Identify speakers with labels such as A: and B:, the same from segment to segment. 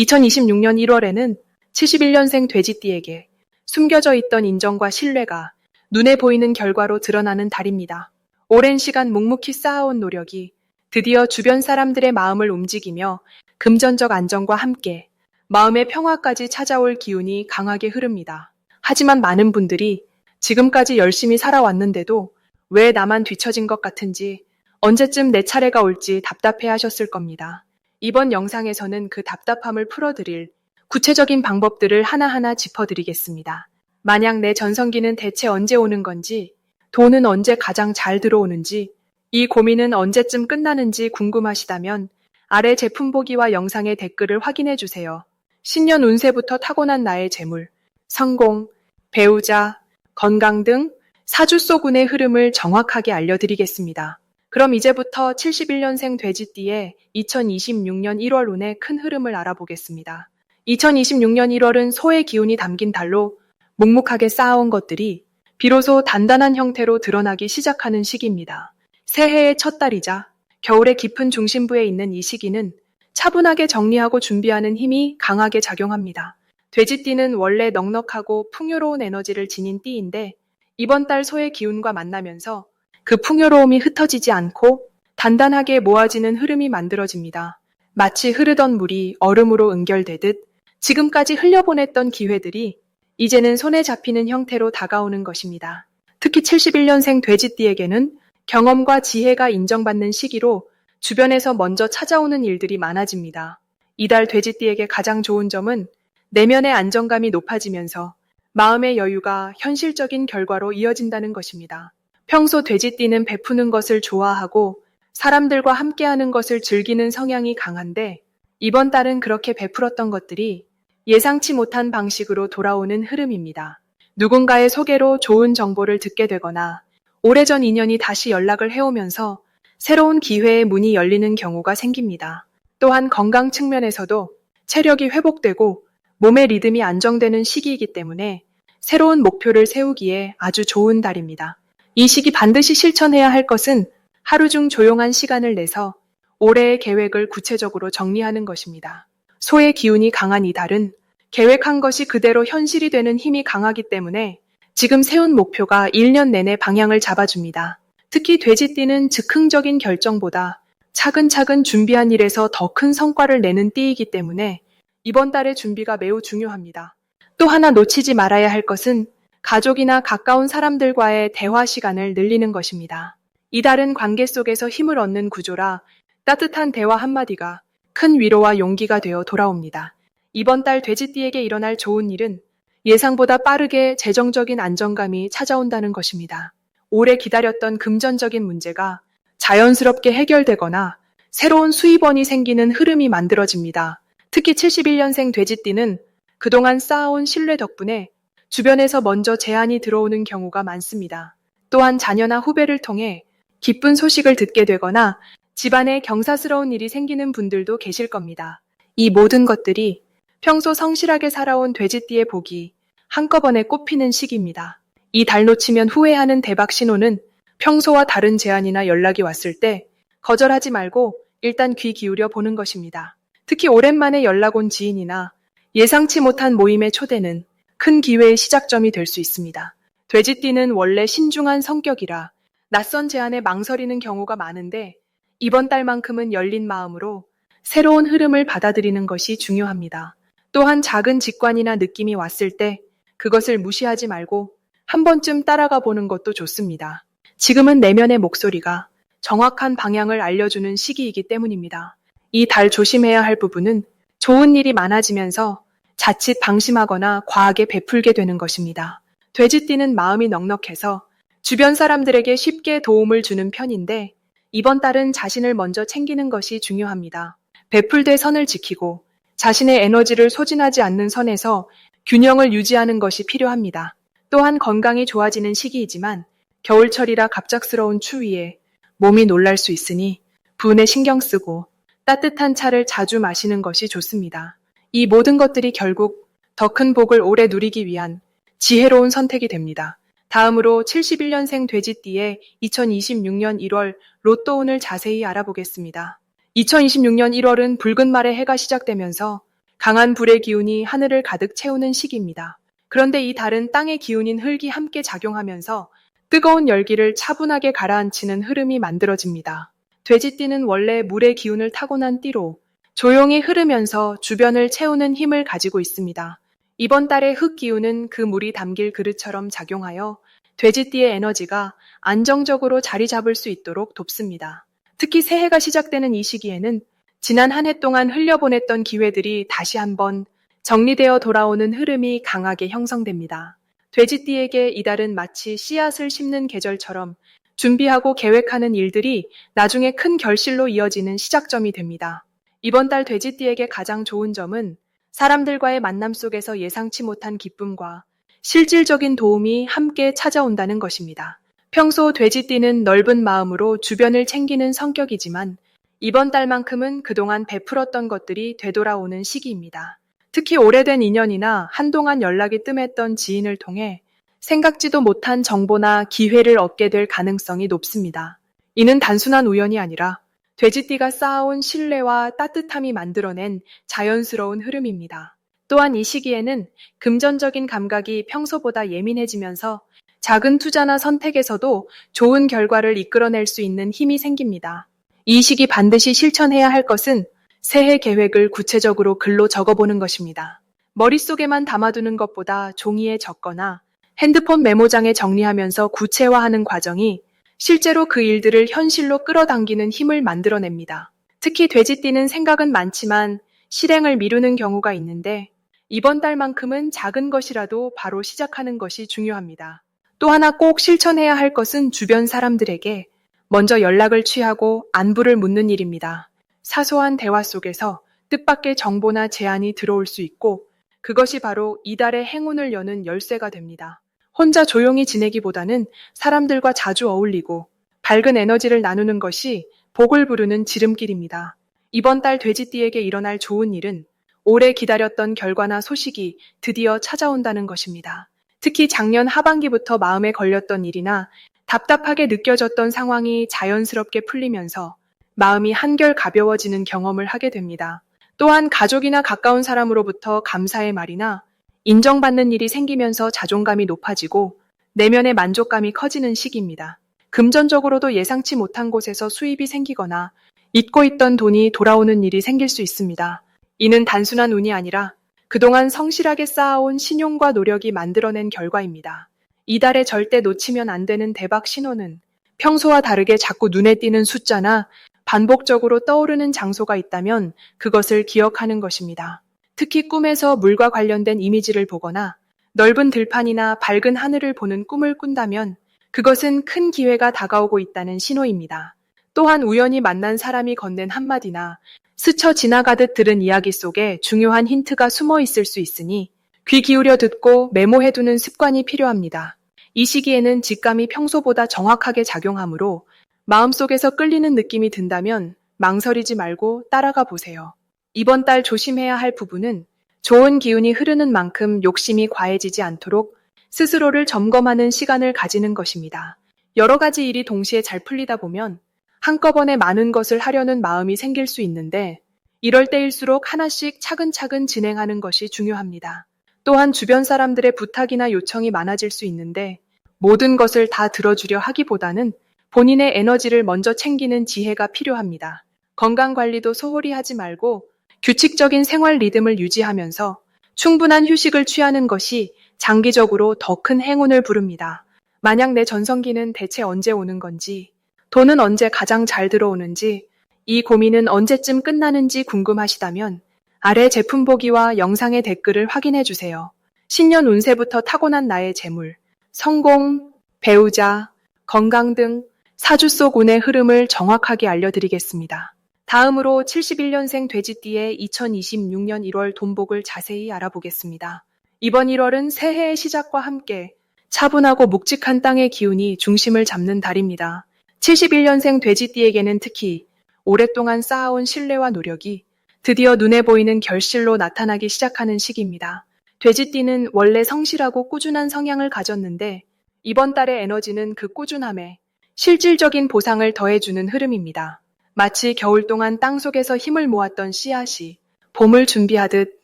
A: 2026년 1월에는 71년생 돼지띠에게 숨겨져 있던 인정과 신뢰가 눈에 보이는 결과로 드러나는 달입니다. 오랜 시간 묵묵히 쌓아온 노력이 드디어 주변 사람들의 마음을 움직이며 금전적 안정과 함께 마음의 평화까지 찾아올 기운이 강하게 흐릅니다. 하지만 많은 분들이 지금까지 열심히 살아왔는데도 왜 나만 뒤처진 것 같은지 언제쯤 내 차례가 올지 답답해 하셨을 겁니다. 이번 영상에서는 그 답답함을 풀어드릴 구체적인 방법들을 하나하나 짚어드리겠습니다. 만약 내 전성기는 대체 언제 오는 건지, 돈은 언제 가장 잘 들어오는지, 이 고민은 언제쯤 끝나는지 궁금하시다면 아래 제품 보기와 영상의 댓글을 확인해 주세요. 신년 운세부터 타고난 나의 재물, 성공, 배우자, 건강 등 사주소군의 흐름을 정확하게 알려드리겠습니다. 그럼 이제부터 71년생 돼지띠의 2026년 1월 운의 큰 흐름을 알아보겠습니다. 2026년 1월은 소의 기운이 담긴 달로 묵묵하게 쌓아온 것들이 비로소 단단한 형태로 드러나기 시작하는 시기입니다. 새해의 첫 달이자 겨울의 깊은 중심부에 있는 이 시기는 차분하게 정리하고 준비하는 힘이 강하게 작용합니다. 돼지띠는 원래 넉넉하고 풍요로운 에너지를 지닌 띠인데 이번 달 소의 기운과 만나면서 그 풍요로움이 흩어지지 않고 단단하게 모아지는 흐름이 만들어집니다. 마치 흐르던 물이 얼음으로 응결되듯 지금까지 흘려보냈던 기회들이 이제는 손에 잡히는 형태로 다가오는 것입니다. 특히 71년생 돼지띠에게는 경험과 지혜가 인정받는 시기로 주변에서 먼저 찾아오는 일들이 많아집니다. 이달 돼지띠에게 가장 좋은 점은 내면의 안정감이 높아지면서 마음의 여유가 현실적인 결과로 이어진다는 것입니다. 평소 돼지띠는 베푸는 것을 좋아하고 사람들과 함께하는 것을 즐기는 성향이 강한데 이번 달은 그렇게 베풀었던 것들이 예상치 못한 방식으로 돌아오는 흐름입니다. 누군가의 소개로 좋은 정보를 듣게 되거나 오래전 인연이 다시 연락을 해오면서 새로운 기회의 문이 열리는 경우가 생깁니다. 또한 건강 측면에서도 체력이 회복되고 몸의 리듬이 안정되는 시기이기 때문에 새로운 목표를 세우기에 아주 좋은 달입니다. 이 시기 반드시 실천해야 할 것은 하루 중 조용한 시간을 내서 올해의 계획을 구체적으로 정리하는 것입니다. 소의 기운이 강한 이 달은 계획한 것이 그대로 현실이 되는 힘이 강하기 때문에 지금 세운 목표가 1년 내내 방향을 잡아줍니다. 특히 돼지띠는 즉흥적인 결정보다 차근차근 준비한 일에서 더 큰 성과를 내는 띠이기 때문에 이번 달의 준비가 매우 중요합니다. 또 하나 놓치지 말아야 할 것은 가족이나 가까운 사람들과의 대화 시간을 늘리는 것입니다. 이달은 관계 속에서 힘을 얻는 구조라 따뜻한 대화 한마디가 큰 위로와 용기가 되어 돌아옵니다. 이번 달 돼지띠에게 일어날 좋은 일은 예상보다 빠르게 재정적인 안정감이 찾아온다는 것입니다. 오래 기다렸던 금전적인 문제가 자연스럽게 해결되거나 새로운 수입원이 생기는 흐름이 만들어집니다. 특히 71년생 돼지띠는 그동안 쌓아온 신뢰 덕분에 주변에서 먼저 제안이 들어오는 경우가 많습니다. 또한 자녀나 후배를 통해 기쁜 소식을 듣게 되거나 집안에 경사스러운 일이 생기는 분들도 계실 겁니다. 이 모든 것들이 평소 성실하게 살아온 돼지띠의 복이 한꺼번에 꼽히는 시기입니다. 이 달 놓치면 후회하는 대박 신호는 평소와 다른 제안이나 연락이 왔을 때 거절하지 말고 일단 귀 기울여 보는 것입니다. 특히 오랜만에 연락 온 지인이나 예상치 못한 모임의 초대는 큰 기회의 시작점이 될 수 있습니다. 돼지띠는 원래 신중한 성격이라 낯선 제안에 망설이는 경우가 많은데 이번 달만큼은 열린 마음으로 새로운 흐름을 받아들이는 것이 중요합니다. 또한 작은 직관이나 느낌이 왔을 때 그것을 무시하지 말고 한 번쯤 따라가 보는 것도 좋습니다. 지금은 내면의 목소리가 정확한 방향을 알려주는 시기이기 때문입니다. 이 달 조심해야 할 부분은 좋은 일이 많아지면서 자칫 방심하거나 과하게 베풀게 되는 것입니다. 돼지띠는 마음이 넉넉해서 주변 사람들에게 쉽게 도움을 주는 편인데 이번 달은 자신을 먼저 챙기는 것이 중요합니다. 베풀되 선을 지키고 자신의 에너지를 소진하지 않는 선에서 균형을 유지하는 것이 필요합니다. 또한 건강이 좋아지는 시기이지만 겨울철이라 갑작스러운 추위에 몸이 놀랄 수 있으니 분에 신경 쓰고 따뜻한 차를 자주 마시는 것이 좋습니다. 이 모든 것들이 결국 더 큰 복을 오래 누리기 위한 지혜로운 선택이 됩니다. 다음으로 71년생 돼지띠의 2026년 1월 로또운을 자세히 알아보겠습니다. 2026년 1월은 붉은 말의 해가 시작되면서 강한 불의 기운이 하늘을 가득 채우는 시기입니다. 그런데 이 달은 땅의 기운인 흙이 함께 작용하면서 뜨거운 열기를 차분하게 가라앉히는 흐름이 만들어집니다. 돼지띠는 원래 물의 기운을 타고난 띠로 조용히 흐르면서 주변을 채우는 힘을 가지고 있습니다. 이번 달의 흙 기운은 그 물이 담길 그릇처럼 작용하여 돼지띠의 에너지가 안정적으로 자리 잡을 수 있도록 돕습니다. 특히 새해가 시작되는 이 시기에는 지난 한 해 동안 흘려보냈던 기회들이 다시 한번 정리되어 돌아오는 흐름이 강하게 형성됩니다. 돼지띠에게 이달은 마치 씨앗을 심는 계절처럼 준비하고 계획하는 일들이 나중에 큰 결실로 이어지는 시작점이 됩니다. 이번 달 돼지띠에게 가장 좋은 점은 사람들과의 만남 속에서 예상치 못한 기쁨과 실질적인 도움이 함께 찾아온다는 것입니다. 평소 돼지띠는 넓은 마음으로 주변을 챙기는 성격이지만 이번 달만큼은 그동안 베풀었던 것들이 되돌아오는 시기입니다. 특히 오래된 인연이나 한동안 연락이 뜸했던 지인을 통해 생각지도 못한 정보나 기회를 얻게 될 가능성이 높습니다. 이는 단순한 우연이 아니라 돼지띠가 쌓아온 신뢰와 따뜻함이 만들어낸 자연스러운 흐름입니다. 또한 이 시기에는 금전적인 감각이 평소보다 예민해지면서 작은 투자나 선택에서도 좋은 결과를 이끌어낼 수 있는 힘이 생깁니다. 이 시기 반드시 실천해야 할 것은 새해 계획을 구체적으로 글로 적어보는 것입니다. 머릿속에만 담아두는 것보다 종이에 적거나 핸드폰 메모장에 정리하면서 구체화하는 과정이 실제로 그 일들을 현실로 끌어당기는 힘을 만들어냅니다. 특히 돼지띠는 생각은 많지만 실행을 미루는 경우가 있는데 이번 달만큼은 작은 것이라도 바로 시작하는 것이 중요합니다. 또 하나 꼭 실천해야 할 것은 주변 사람들에게 먼저 연락을 취하고 안부를 묻는 일입니다. 사소한 대화 속에서 뜻밖의 정보나 제안이 들어올 수 있고 그것이 바로 이달의 행운을 여는 열쇠가 됩니다. 혼자 조용히 지내기보다는 사람들과 자주 어울리고 밝은 에너지를 나누는 것이 복을 부르는 지름길입니다. 이번 달 돼지띠에게 일어날 좋은 일은 오래 기다렸던 결과나 소식이 드디어 찾아온다는 것입니다. 특히 작년 하반기부터 마음에 걸렸던 일이나 답답하게 느껴졌던 상황이 자연스럽게 풀리면서 마음이 한결 가벼워지는 경험을 하게 됩니다. 또한 가족이나 가까운 사람으로부터 감사의 말이나 인정받는 일이 생기면서 자존감이 높아지고 내면의 만족감이 커지는 시기입니다. 금전적으로도 예상치 못한 곳에서 수입이 생기거나 잊고 있던 돈이 돌아오는 일이 생길 수 있습니다. 이는 단순한 운이 아니라 그동안 성실하게 쌓아온 신용과 노력이 만들어낸 결과입니다. 이달에 절대 놓치면 안 되는 대박 신호는 평소와 다르게 자꾸 눈에 띄는 숫자나 반복적으로 떠오르는 장소가 있다면 그것을 기억하는 것입니다. 특히 꿈에서 물과 관련된 이미지를 보거나 넓은 들판이나 밝은 하늘을 보는 꿈을 꾼다면 그것은 큰 기회가 다가오고 있다는 신호입니다. 또한 우연히 만난 사람이 건넨 한마디나 스쳐 지나가듯 들은 이야기 속에 중요한 힌트가 숨어 있을 수 있으니 귀 기울여 듣고 메모해두는 습관이 필요합니다. 이 시기에는 직감이 평소보다 정확하게 작용하므로 마음속에서 끌리는 느낌이 든다면 망설이지 말고 따라가 보세요. 이번 달 조심해야 할 부분은 좋은 기운이 흐르는 만큼 욕심이 과해지지 않도록 스스로를 점검하는 시간을 가지는 것입니다. 여러 가지 일이 동시에 잘 풀리다 보면 한꺼번에 많은 것을 하려는 마음이 생길 수 있는데 이럴 때일수록 하나씩 차근차근 진행하는 것이 중요합니다. 또한 주변 사람들의 부탁이나 요청이 많아질 수 있는데 모든 것을 다 들어주려 하기보다는 본인의 에너지를 먼저 챙기는 지혜가 필요합니다. 건강 관리도 소홀히 하지 말고 규칙적인 생활 리듬을 유지하면서 충분한 휴식을 취하는 것이 장기적으로 더 큰 행운을 부릅니다. 만약 내 전성기는 대체 언제 오는 건지, 돈은 언제 가장 잘 들어오는지, 이 고민은 언제쯤 끝나는지 궁금하시다면 아래 제품 보기와 영상의 댓글을 확인해 주세요. 신년 운세부터 타고난 나의 재물, 성공, 배우자, 건강 등 사주 속 운의 흐름을 정확하게 알려드리겠습니다. 다음으로 71년생 돼지띠의 2026년 1월 돈복을 자세히 알아보겠습니다. 이번 1월은 새해의 시작과 함께 차분하고 묵직한 땅의 기운이 중심을 잡는 달입니다. 71년생 돼지띠에게는 특히 오랫동안 쌓아온 신뢰와 노력이 드디어 눈에 보이는 결실로 나타나기 시작하는 시기입니다. 돼지띠는 원래 성실하고 꾸준한 성향을 가졌는데 이번 달의 에너지는 그 꾸준함에 실질적인 보상을 더해주는 흐름입니다. 마치 겨울 동안 땅 속에서 힘을 모았던 씨앗이 봄을 준비하듯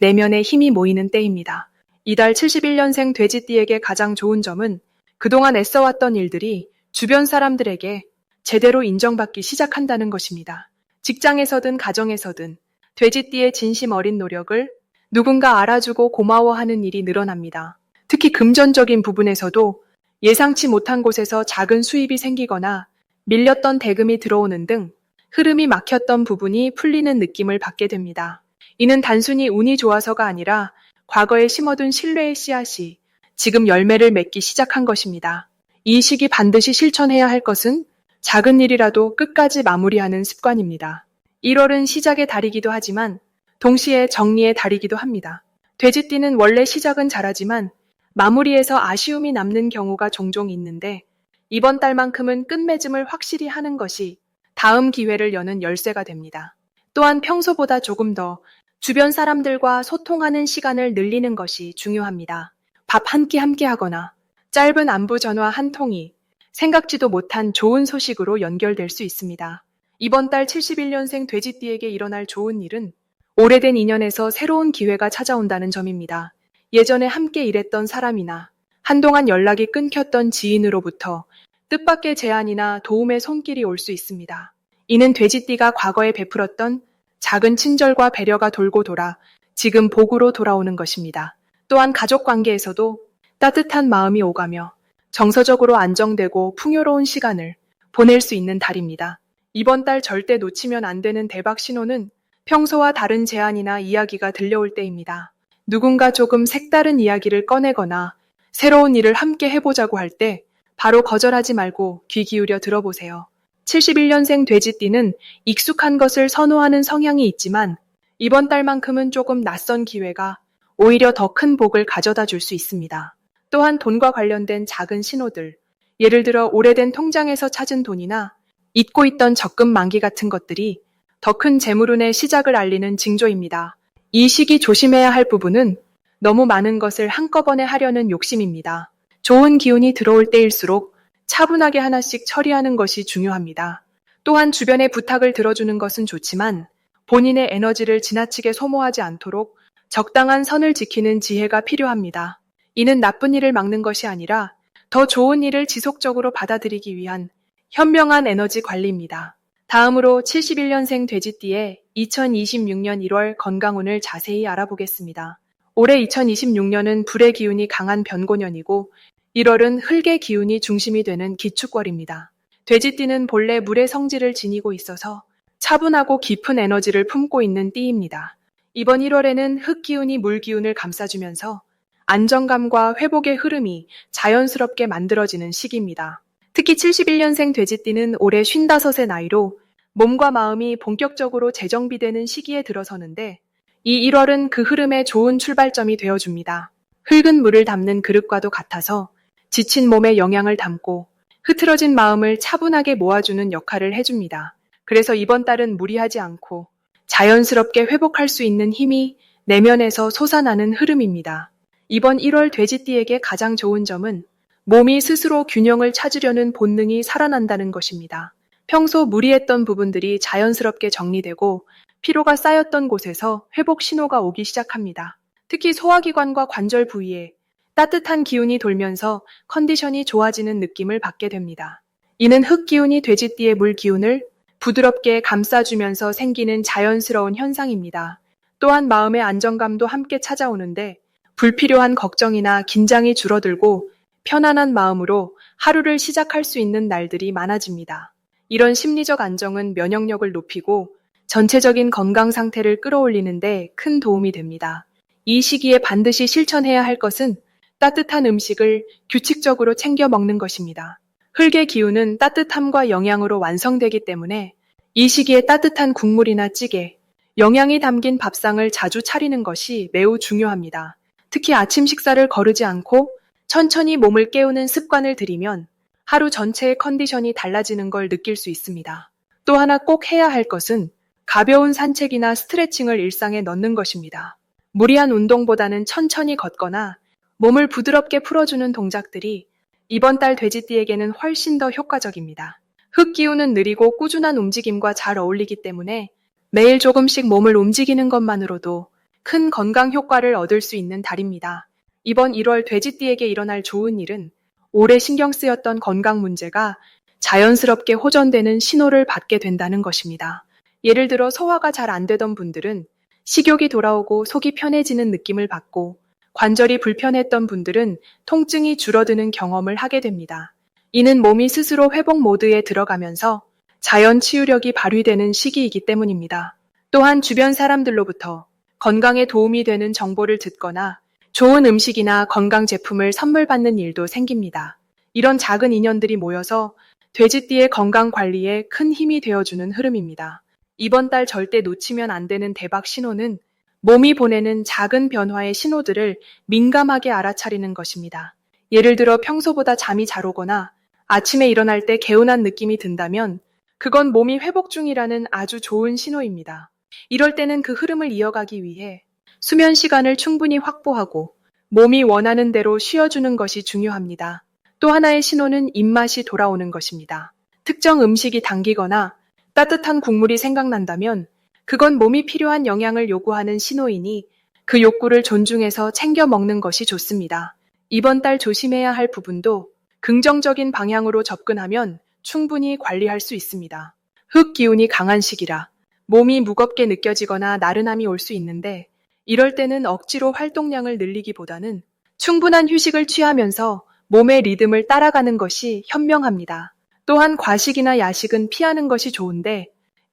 A: 내면에 힘이 모이는 때입니다. 이달 71년생 돼지띠에게 가장 좋은 점은 그동안 애써왔던 일들이 주변 사람들에게 제대로 인정받기 시작한다는 것입니다. 직장에서든 가정에서든 돼지띠의 진심 어린 노력을 누군가 알아주고 고마워하는 일이 늘어납니다. 특히 금전적인 부분에서도 예상치 못한 곳에서 작은 수입이 생기거나 밀렸던 대금이 들어오는 등 흐름이 막혔던 부분이 풀리는 느낌을 받게 됩니다. 이는 단순히 운이 좋아서가 아니라 과거에 심어둔 신뢰의 씨앗이 지금 열매를 맺기 시작한 것입니다. 이 시기 반드시 실천해야 할 것은 작은 일이라도 끝까지 마무리하는 습관입니다. 1월은 시작의 달이기도 하지만 동시에 정리의 달이기도 합니다. 돼지띠는 원래 시작은 잘하지만 마무리에서 아쉬움이 남는 경우가 종종 있는데 이번 달만큼은 끝맺음을 확실히 하는 것이 다음 기회를 여는 열쇠가 됩니다. 또한 평소보다 조금 더 주변 사람들과 소통하는 시간을 늘리는 것이 중요합니다. 밥 한 끼 함께 하거나 짧은 안부 전화 한 통이 생각지도 못한 좋은 소식으로 연결될 수 있습니다. 이번 달 71년생 돼지띠에게 일어날 좋은 일은 오래된 인연에서 새로운 기회가 찾아온다는 점입니다. 예전에 함께 일했던 사람이나 한동안 연락이 끊겼던 지인으로부터 뜻밖의 제안이나 도움의 손길이 올 수 있습니다. 이는 돼지띠가 과거에 베풀었던 작은 친절과 배려가 돌고 돌아 지금 복으로 돌아오는 것입니다. 또한 가족 관계에서도 따뜻한 마음이 오가며 정서적으로 안정되고 풍요로운 시간을 보낼 수 있는 달입니다. 이번 달 절대 놓치면 안 되는 대박 신호는 평소와 다른 제안이나 이야기가 들려올 때입니다. 누군가 조금 색다른 이야기를 꺼내거나 새로운 일을 함께 해보자고 할 때 바로 거절하지 말고 귀 기울여 들어보세요. 71년생 돼지띠는 익숙한 것을 선호하는 성향이 있지만 이번 달만큼은 조금 낯선 기회가 오히려 더 큰 복을 가져다 줄 수 있습니다. 또한 돈과 관련된 작은 신호들, 예를 들어 오래된 통장에서 찾은 돈이나 잊고 있던 적금 만기 같은 것들이 더 큰 재물운의 시작을 알리는 징조입니다. 이 시기 조심해야 할 부분은 너무 많은 것을 한꺼번에 하려는 욕심입니다. 좋은 기운이 들어올 때일수록 차분하게 하나씩 처리하는 것이 중요합니다. 또한 주변의 부탁을 들어주는 것은 좋지만 본인의 에너지를 지나치게 소모하지 않도록 적당한 선을 지키는 지혜가 필요합니다. 이는 나쁜 일을 막는 것이 아니라 더 좋은 일을 지속적으로 받아들이기 위한 현명한 에너지 관리입니다. 다음으로 71년생 돼지띠의 2026년 1월 건강운을 자세히 알아보겠습니다. 올해 2026년은 불의 기운이 강한 변고년이고 1월은 흙의 기운이 중심이 되는 기축월입니다. 돼지띠는 본래 물의 성질을 지니고 있어서 차분하고 깊은 에너지를 품고 있는 띠입니다. 이번 1월에는 흙 기운이 물 기운을 감싸주면서 안정감과 회복의 흐름이 자연스럽게 만들어지는 시기입니다. 특히 71년생 돼지띠는 올해 55의 나이로 몸과 마음이 본격적으로 재정비되는 시기에 들어서는데 이 1월은 그 흐름의 좋은 출발점이 되어줍니다. 흙은 물을 담는 그릇과도 같아서 지친 몸에 영양을 담고 흐트러진 마음을 차분하게 모아주는 역할을 해줍니다. 그래서 이번 달은 무리하지 않고 자연스럽게 회복할 수 있는 힘이 내면에서 솟아나는 흐름입니다. 이번 1월 돼지띠에게 가장 좋은 점은 몸이 스스로 균형을 찾으려는 본능이 살아난다는 것입니다. 평소 무리했던 부분들이 자연스럽게 정리되고 피로가 쌓였던 곳에서 회복 신호가 오기 시작합니다. 특히 소화기관과 관절 부위에 따뜻한 기운이 돌면서 컨디션이 좋아지는 느낌을 받게 됩니다. 이는 흙 기운이 돼지띠의 물 기운을 부드럽게 감싸주면서 생기는 자연스러운 현상입니다. 또한 마음의 안정감도 함께 찾아오는데 불필요한 걱정이나 긴장이 줄어들고 편안한 마음으로 하루를 시작할 수 있는 날들이 많아집니다. 이런 심리적 안정은 면역력을 높이고 전체적인 건강 상태를 끌어올리는데 큰 도움이 됩니다. 이 시기에 반드시 실천해야 할 것은 따뜻한 음식을 규칙적으로 챙겨 먹는 것입니다. 흙의 기운은 따뜻함과 영양으로 완성되기 때문에 이 시기에 따뜻한 국물이나 찌개, 영양이 담긴 밥상을 자주 차리는 것이 매우 중요합니다. 특히 아침 식사를 거르지 않고 천천히 몸을 깨우는 습관을 들이면 하루 전체의 컨디션이 달라지는 걸 느낄 수 있습니다. 또 하나 꼭 해야 할 것은 가벼운 산책이나 스트레칭을 일상에 넣는 것입니다. 무리한 운동보다는 천천히 걷거나 몸을 부드럽게 풀어주는 동작들이 이번 달 돼지띠에게는 훨씬 더 효과적입니다. 흙 기운은 느리고 꾸준한 움직임과 잘 어울리기 때문에 매일 조금씩 몸을 움직이는 것만으로도 큰 건강 효과를 얻을 수 있는 달입니다. 이번 1월 돼지띠에게 일어날 좋은 일은 오래 신경 쓰였던 건강 문제가 자연스럽게 호전되는 신호를 받게 된다는 것입니다. 예를 들어 소화가 잘 안 되던 분들은 식욕이 돌아오고 속이 편해지는 느낌을 받고 관절이 불편했던 분들은 통증이 줄어드는 경험을 하게 됩니다. 이는 몸이 스스로 회복 모드에 들어가면서 자연 치유력이 발휘되는 시기이기 때문입니다. 또한 주변 사람들로부터 건강에 도움이 되는 정보를 듣거나 좋은 음식이나 건강 제품을 선물 받는 일도 생깁니다. 이런 작은 인연들이 모여서 돼지띠의 건강 관리에 큰 힘이 되어주는 흐름입니다. 이번 달 절대 놓치면 안 되는 대박 신호는 몸이 보내는 작은 변화의 신호들을 민감하게 알아차리는 것입니다. 예를 들어 평소보다 잠이 잘 오거나 아침에 일어날 때 개운한 느낌이 든다면 그건 몸이 회복 중이라는 아주 좋은 신호입니다. 이럴 때는 그 흐름을 이어가기 위해 수면 시간을 충분히 확보하고 몸이 원하는 대로 쉬어주는 것이 중요합니다. 또 하나의 신호는 입맛이 돌아오는 것입니다. 특정 음식이 당기거나 따뜻한 국물이 생각난다면 그건 몸이 필요한 영양을 요구하는 신호이니 그 욕구를 존중해서 챙겨 먹는 것이 좋습니다. 이번 달 조심해야 할 부분도 긍정적인 방향으로 접근하면 충분히 관리할 수 있습니다. 흙 기운이 강한 시기라 몸이 무겁게 느껴지거나 나른함이 올 수 있는데 이럴 때는 억지로 활동량을 늘리기보다는 충분한 휴식을 취하면서 몸의 리듬을 따라가는 것이 현명합니다. 또한 과식이나 야식은 피하는 것이 좋은데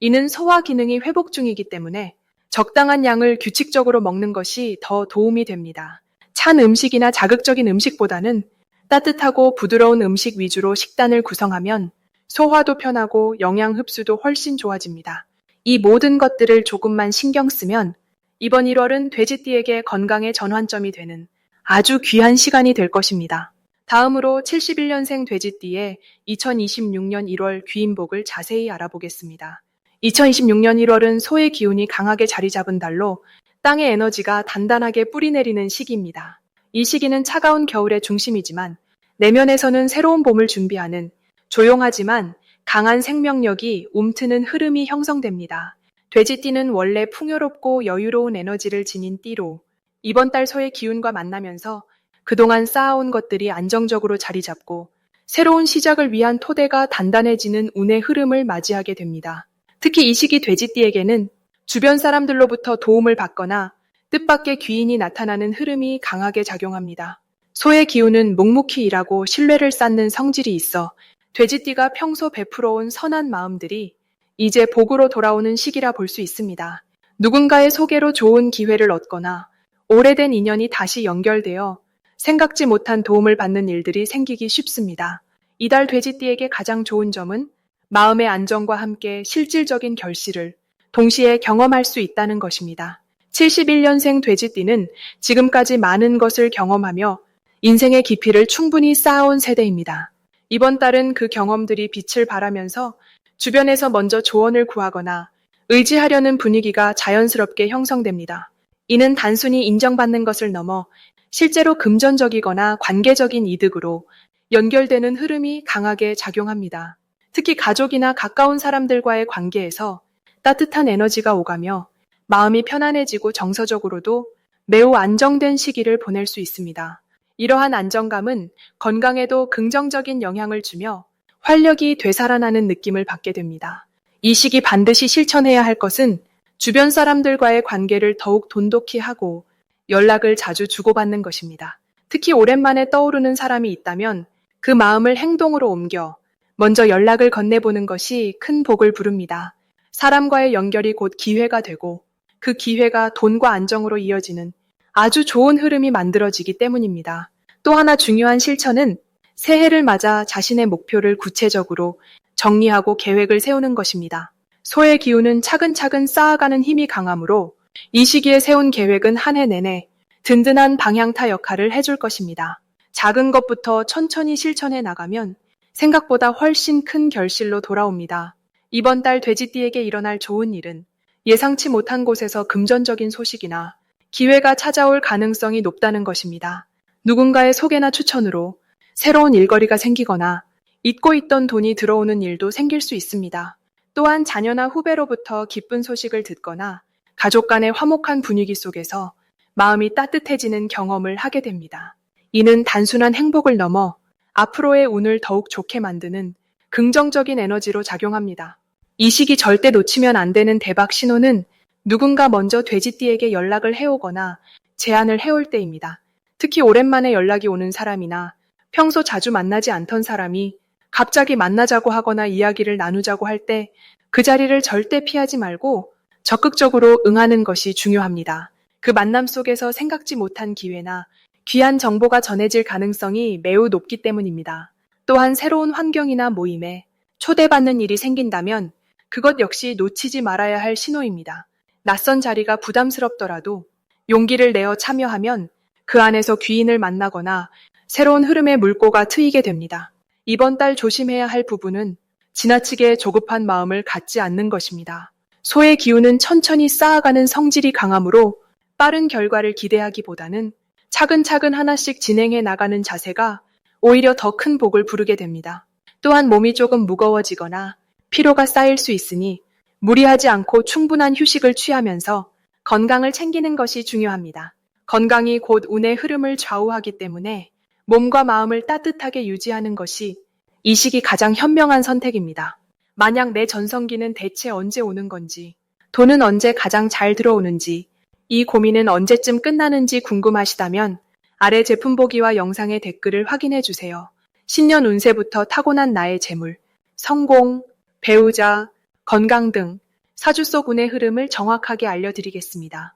A: 이는 소화 기능이 회복 중이기 때문에 적당한 양을 규칙적으로 먹는 것이 더 도움이 됩니다. 찬 음식이나 자극적인 음식보다는 따뜻하고 부드러운 음식 위주로 식단을 구성하면 소화도 편하고 영양 흡수도 훨씬 좋아집니다. 이 모든 것들을 조금만 신경 쓰면 이번 1월은 돼지띠에게 건강의 전환점이 되는 아주 귀한 시간이 될 것입니다. 다음으로 71년생 돼지띠의 2026년 1월 귀인복을 자세히 알아보겠습니다. 2026년 1월은 소의 기운이 강하게 자리 잡은 달로 땅의 에너지가 단단하게 뿌리내리는 시기입니다. 이 시기는 차가운 겨울의 중심이지만 내면에서는 새로운 봄을 준비하는 조용하지만 강한 생명력이 움트는 흐름이 형성됩니다. 돼지띠는 원래 풍요롭고 여유로운 에너지를 지닌 띠로 이번 달 소의 기운과 만나면서 그동안 쌓아온 것들이 안정적으로 자리 잡고 새로운 시작을 위한 토대가 단단해지는 운의 흐름을 맞이하게 됩니다. 특히 이 시기 돼지띠에게는 주변 사람들로부터 도움을 받거나 뜻밖의 귀인이 나타나는 흐름이 강하게 작용합니다. 소의 기운은 묵묵히 일하고 신뢰를 쌓는 성질이 있어 돼지띠가 평소 베풀어온 선한 마음들이 이제 복으로 돌아오는 시기라 볼 수 있습니다. 누군가의 소개로 좋은 기회를 얻거나 오래된 인연이 다시 연결되어 생각지 못한 도움을 받는 일들이 생기기 쉽습니다. 이달 돼지띠에게 가장 좋은 점은 마음의 안정과 함께 실질적인 결실을 동시에 경험할 수 있다는 것입니다. 71년생 돼지띠는 지금까지 많은 것을 경험하며 인생의 깊이를 충분히 쌓아온 세대입니다. 이번 달은 그 경험들이 빛을 발하면서 주변에서 먼저 조언을 구하거나 의지하려는 분위기가 자연스럽게 형성됩니다. 이는 단순히 인정받는 것을 넘어 실제로 금전적이거나 관계적인 이득으로 연결되는 흐름이 강하게 작용합니다. 특히 가족이나 가까운 사람들과의 관계에서 따뜻한 에너지가 오가며 마음이 편안해지고 정서적으로도 매우 안정된 시기를 보낼 수 있습니다. 이러한 안정감은 건강에도 긍정적인 영향을 주며 활력이 되살아나는 느낌을 받게 됩니다. 이 시기 반드시 실천해야 할 것은 주변 사람들과의 관계를 더욱 돈독히 하고 연락을 자주 주고받는 것입니다. 특히 오랜만에 떠오르는 사람이 있다면 그 마음을 행동으로 옮겨 먼저 연락을 건네보는 것이 큰 복을 부릅니다. 사람과의 연결이 곧 기회가 되고 그 기회가 돈과 안정으로 이어지는 아주 좋은 흐름이 만들어지기 때문입니다. 또 하나 중요한 실천은 새해를 맞아 자신의 목표를 구체적으로 정리하고 계획을 세우는 것입니다. 소의 기운은 차근차근 쌓아가는 힘이 강하므로 이 시기에 세운 계획은 한 해 내내 든든한 방향타 역할을 해줄 것입니다. 작은 것부터 천천히 실천해 나가면 생각보다 훨씬 큰 결실로 돌아옵니다. 이번 달 돼지띠에게 일어날 좋은 일은 예상치 못한 곳에서 금전적인 소식이나 기회가 찾아올 가능성이 높다는 것입니다. 누군가의 소개나 추천으로 새로운 일거리가 생기거나 잊고 있던 돈이 들어오는 일도 생길 수 있습니다. 또한 자녀나 후배로부터 기쁜 소식을 듣거나 가족 간의 화목한 분위기 속에서 마음이 따뜻해지는 경험을 하게 됩니다. 이는 단순한 행복을 넘어 앞으로의 운을 더욱 좋게 만드는 긍정적인 에너지로 작용합니다. 이 시기 절대 놓치면 안 되는 대박 신호는 누군가 먼저 돼지띠에게 연락을 해오거나 제안을 해올 때입니다. 특히 오랜만에 연락이 오는 사람이나 평소 자주 만나지 않던 사람이 갑자기 만나자고 하거나 이야기를 나누자고 할 때 그 자리를 절대 피하지 말고 적극적으로 응하는 것이 중요합니다. 그 만남 속에서 생각지 못한 기회나 귀한 정보가 전해질 가능성이 매우 높기 때문입니다. 또한 새로운 환경이나 모임에 초대받는 일이 생긴다면 그것 역시 놓치지 말아야 할 신호입니다. 낯선 자리가 부담스럽더라도 용기를 내어 참여하면 그 안에서 귀인을 만나거나 새로운 흐름의 물꼬가 트이게 됩니다. 이번 달 조심해야 할 부분은 지나치게 조급한 마음을 갖지 않는 것입니다. 소의 기운은 천천히 쌓아가는 성질이 강하므로 빠른 결과를 기대하기보다는 차근차근 하나씩 진행해 나가는 자세가 오히려 더 큰 복을 부르게 됩니다. 또한 몸이 조금 무거워지거나 피로가 쌓일 수 있으니 무리하지 않고 충분한 휴식을 취하면서 건강을 챙기는 것이 중요합니다. 건강이 곧 운의 흐름을 좌우하기 때문에 몸과 마음을 따뜻하게 유지하는 것이 이 시기 가장 현명한 선택입니다. 만약 내 전성기는 대체 언제 오는 건지, 돈은 언제 가장 잘 들어오는지, 이 고민은 언제쯤 끝나는지 궁금하시다면 아래 제품 보기와 영상의 댓글을 확인해 주세요. 신년 운세부터 타고난 나의 재물, 성공, 배우자, 건강 등 사주 속 운의 흐름을 정확하게 알려드리겠습니다.